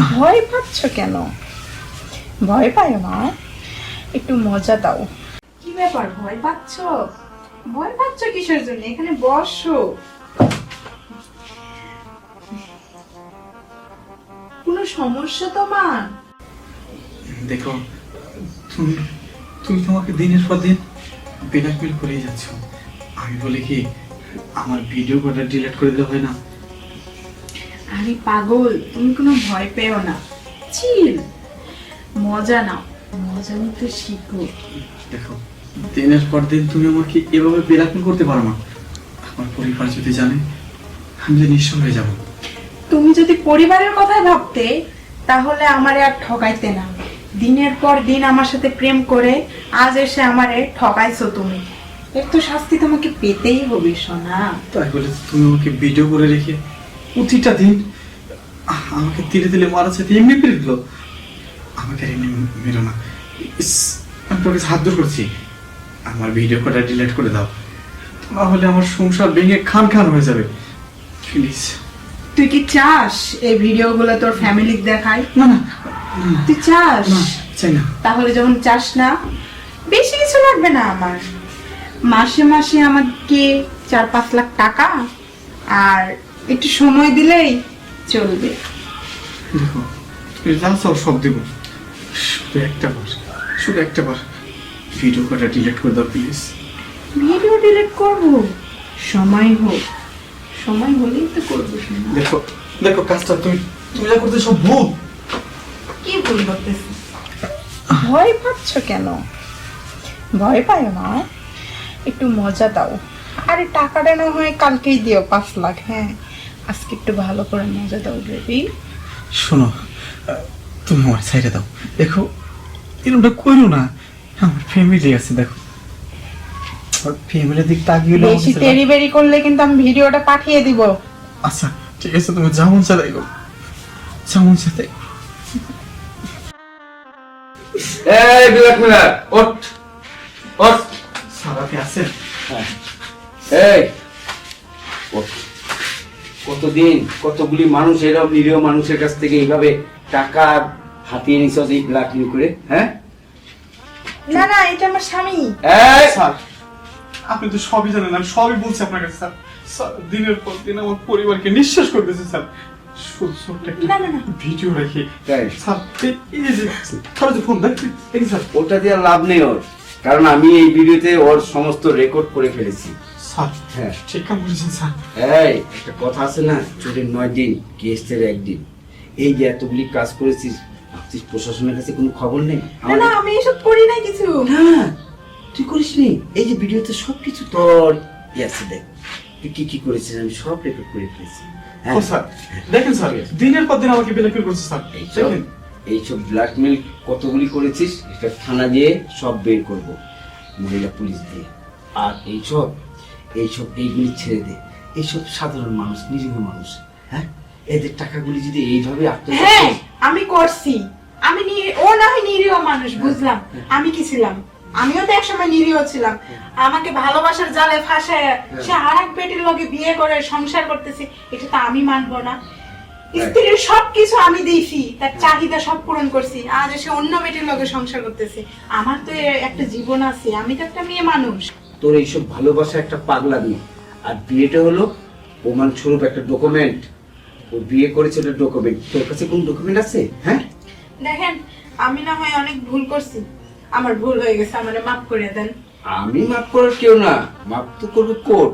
ভয় পাচ্ছ কেন? ভয় পায় না। একটু মজা দাও। কি ব্যাপার ভয় পাচ্ছ? ভয় পাচ্ছ কিসের জন্য? এখানে বসো। কোনো সমস্যা তোমার? দেখো তুমি তুমি তোমাকে দিনের পর দিন বেলাকবিল করেই যাচ্ছ। আমি বলি কি আমার ভিডিও কটা ডিলিট করে দিলে হয় না? আরে পাগল তুমি কোনো ভয় পেও না। চিল। মজা নাও। মজা নিতে শিখো। দেখো দিনের পর দিন তুমি আমাকে এভাবে বেলাকবিল করতে পারো না। আমার পরিবার যদি জানে আমি যে নিঃস্ব হয়ে যাব। তুমি যদি পরিবারের কথাই ভাবতে তাহলে আমারে আর ঠকাইতে না। দিনের পর দিন আমার সাথে প্রেম করে আজ এসে আমারে ঠকাইছো তুমি। এর তো শাস্তি তোমাকে পেতেই হবে সোনা। তাই বলে তুমি আমাকে ভিডিও করে রেখে প্রতিটা দিন। আমাকে তিলে তিলে মারা সাথে এমনি ফিরে দিল আমাকে এমনি মেরো না। ইস, আমি তোর কাছে হাত দূর করছি। আমার ভিডিও কটা ডিলিট করে দাও। তাহলে আমার সংসার ভেঙে খান খান হয়ে যাবে। প্লিজ তুই কি চাস এই ভিডিওগুলো তোর ফ্যামিলি দেখাই না না। তুই চাস? না চাই না। তাহলে যখন চাস না বেশি কিছু লাগবে না আমার। মাসে মাসে আমাকে চার পাঁচ লাখ টাকা আর একটু সময় দিলেই চলবে। দেখো যা চাও সব দেবো। শুধু একটা বার শুধু একটা বার। ভিডিও কটা ডিলিট করে দাও প্লিজ ভিডিও ডিলিট করব? সময় হোক। সময় হলেই তো করব শোনা দেখো দেখো কাজটা তুমি তুমি যা করতে সব ভুল। কি ভুল করতেছি? ভয় পাচ্ছ কেন? ভয় পায় না। একটু মজা দাও। আরে টাকাটা না হয় কালকেই দিও পাঁচ লাখ হ্যাঁ। আজকে একটু ভালো করে মজা দাও বেবি শোনো তুমি আমার সাইডে দাও। দেখো এরকমটা করো না। আমার ফ্যামিলি আছে দেখো। ফ্যামিলির দিক তাকিয়ে বেশি বেরি করলে কিন্তু আমি ভিডিওটা পাঠিয়ে দিব। আচ্ছা ঠিক আছে তুমি যেমন চাই দেখো যেমন সাথে এই বিলাক ব্ল্যাকমেলার ওঠ। ওঠ। সারাতে আছে? এই। ওঠ। কতদিন কতগুলি মানুষ এরকম নিরীহ মানুষের কাছ থেকে এইভাবে টাকা হাতিয়ে নিছ এই ব্ল্যাকমেল করে হ্যাঁ? না না এটা আমার স্বামী। এই! স্যার আপনি তো সবই জানেন আমি সবই বলছি আপনার কাছে স্যার। স্যার দিনের পর দিন আমার পরিবারকে নিঃশ্বাস করতেছে স্যার। ভিডিও রেখে। এই- যে যে ফোন এই স্যার। ওটা দিয়ে লাভ নেই ওর কারণ আমি এই ভিডিওতে ওর সমস্ত রেকর্ড করে ফেলেছি। স্যার হ্যাঁ। ঠিক কাম করেছেন স্যার। এই একটা কথা আছে না নয় দিন কেসের একদিন। এই যে এতগুলি কাজ করেছিস ভাবছিস প্রশাসনের কাছে কোনো খবর নেই? না না আমি এসব করি নাই কিছু। না তুই করিস নি? এই যে ভিডিওতে সবকিছু তোর ই আছে দেখ। তুই কি কি করেছিস? আমি সব রেকর্ড করে ফেলেছি। হ্যাঁ। স্যার দেখেন স্যার দিনের পর দিন আমাকে করছে স্যার। এইসব দেখেন। এইসব ব্ল্যাকমেল কতগুলি করেছিস? এটা থানা দিয়ে সব বের করব মহিলা পুলিশ দিয়ে। আর এইসব এইসব এইগুলি ছেড়ে দে। এইসব সাধারণ মানুষ নিরীহ মানুষ হ্যাঁ? এদের টাকাগুলি যদি এইভাবে হ্যাঁ আমি করছি। আমি ও না হয় নিরীহ মানুষ বুঝলাম? আমি কি ছিলাম? আমিও তো একসময় নিরীহ ছিলাম। আমাকে ভালোবাসার জালে ফাঁসে সে আর এক বেটির লগে বিয়ে করে সংসার করতেছে এটা তো আমি মানবো না। স্ত্রীর সবকিছু আমি দিয়েছি তার চাহিদা সব পূরণ করছি। আজ সে অন্য বেটির লগে সংসার করতেছে। আমার তো একটা জীবন আছে আমি তো একটা মেয়ে মানুষ। তোর এইসব ভালোবাসা একটা পাগলামি আর বিয়েটা হলো প্রমাণ স্বরূপ একটা ডকুমেন্ট ও বিয়ে করেছে ওটা ডকুমেন্ট তোর কাছে কোন ডকুমেন্ট আছে? হ্যাঁ? দেখেন আমি না হয় অনেক ভুল করছি। আমার ভুল হয়ে গেছে আমারে মাফ করে দেন। আমি মাফ করার কেউ না। মাফ তো করবে কোর্ট।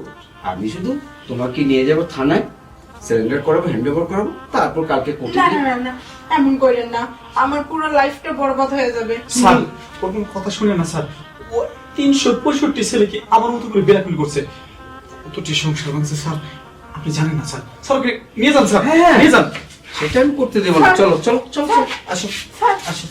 আমি শুধু তোমাকে নিয়ে যাব থানায় সারেন্ডার করাবো হ্যান্ড ওভার করাবো তারপর কালকে কোর্টে না না না এমন করেন না। আমার পুরো লাইফটা বরবাদ হয়ে যাবে। স্যার ওর কথা শুনে না স্যার। ও তিনশো পঁয়ষট্টি ছেলেকে আমার মতো করে বেলাকুল করছে। কতটি সংসার বানছে স্যার? আপনি জানেন না স্যার। স্যার ওকে নিয়ে যান স্যার। হ্যাঁ। নিয়ে যান। সেটা আমি করতে দেবো না। চলো চলো চলো চলো। আসো। আসো।